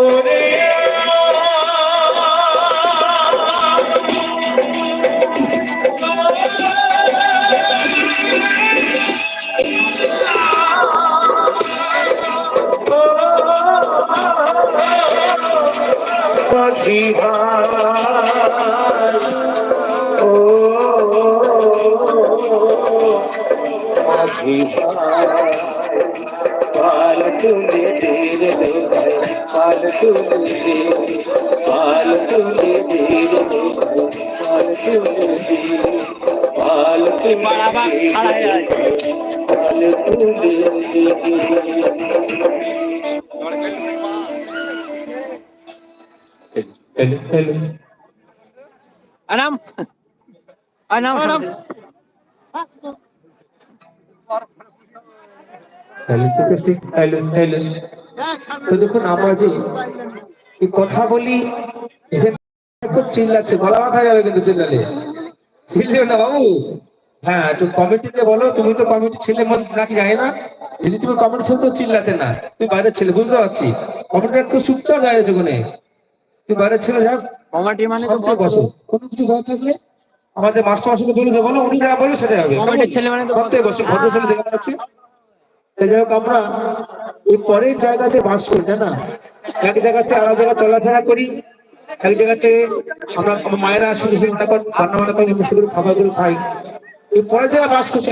Oh, yeah. ভাই ও ভাই পাল তুলে দে রে ভাই পাল তুলে দে পাল তুলে দে রে পাল তুলে দে পাল তুলে দে পাল তুলে দে hello hello Anam. Anam. Anam. Hello চিকিৎসিক hello hello তো দেখুন আমরা যে এই কথা বলি খুব চিল্লাচ্ছে গলা মাথা যাবে কিন্তু চিল্লালে। চিল্লিও না বাবু? হ্যাঁ একটু কমিটিতে বলো তুমি তো কমিটি ছেলে মন নাকি জানি না? যদি তুমি কমিটি ছেলে তো চিল্লাতে না তুমি বাইরের ছেলে বুঝতে পারছি। কমিটিটা একটু চুপচাপ দাঁড়িয়েছে ওখানে। বাইরের ছেলে যাক। কমিটি মানে তো শান্তি বসো। কোনো কিছু কথা থাকলে আমাদের মাস্টার মাসিকে বলেছে বলো উনি যা বলে সেটাই হবে। কমিটির ছেলে মানে সত্যি বসে। ভদ্র ছেলে দেখা যাচ্ছে। তাই যাই হোক আমরা এই পরের জায়গাতে বাস করি তাই না? এক জায়গাতে আরেক জায়গায় চলাফেরা করি। এক জায়গাতে আমরা মায়েরা আসলে সে রান্না বান্না করে করে খাবারগুলো খাই। এই পরের জায়গায় বাস করছে।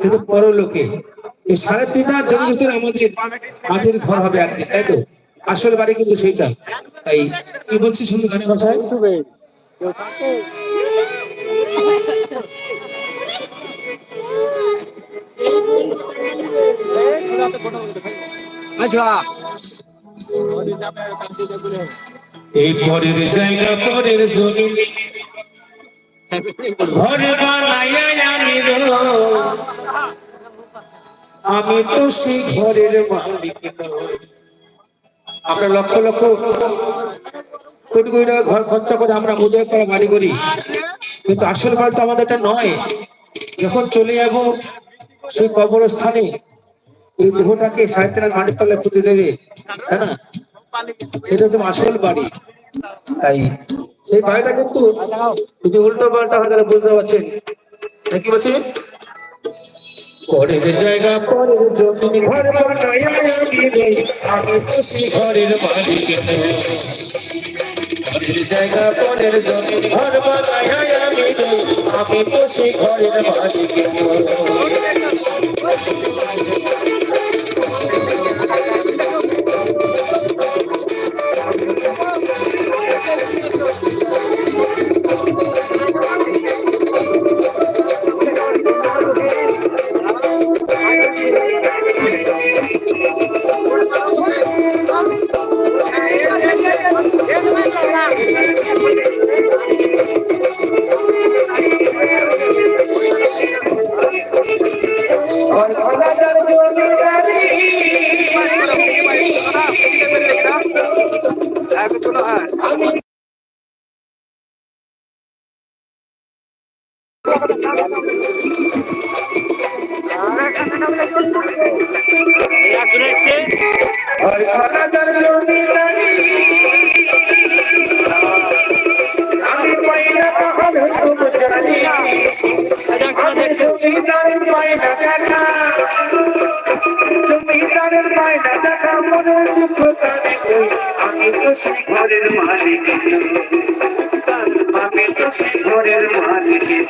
কিন্তু পর লোকে এই সাড়ে তিন হাজার জমির ভিতরে আমাদের মাটির ঘর হবে আর কি তাই তো? আসল বাড়ি কিন্তু সেইটা। তাই কি বলছি শুধু গানের ভাষায়? আচ্ছা। এই ঘর আমি আমি তো সেই ঘরের মালিক নই। আমরা লক্ষ লক্ষ কোটি কোটি টাকা ঘর খরচা করে আমরা বোঝাই করা বাড়ি করি। কিন্তু আসল বাড়ি তো আমাদের এটা নয়। যখন চলে যাব সেই কবরস্থানে, এই দেহটাকে সাড়ে তিন মাটির তলায় পুঁতে দেবে, তাই না? সেটা হচ্ছে আসল বাড়ি। তাই সেই বাড়িটা কিন্তু যদি উল্টো পাল্টা হয় তাহলে বুঝতে পারছেন? কি বলছে পরের জায়গা পরের জমি ঘর বানাইয়া আমি রই, আমি তো সেই ঘরের মালিক। পরের জায়গা পরের জমি ঘর বানাইয়া আমি আমি খুশি ঘরের মালিক। আমি জানি আমি জমিদারের আমি তো সে ঘরের মালিক আমি তো সে ঘরের মালিক।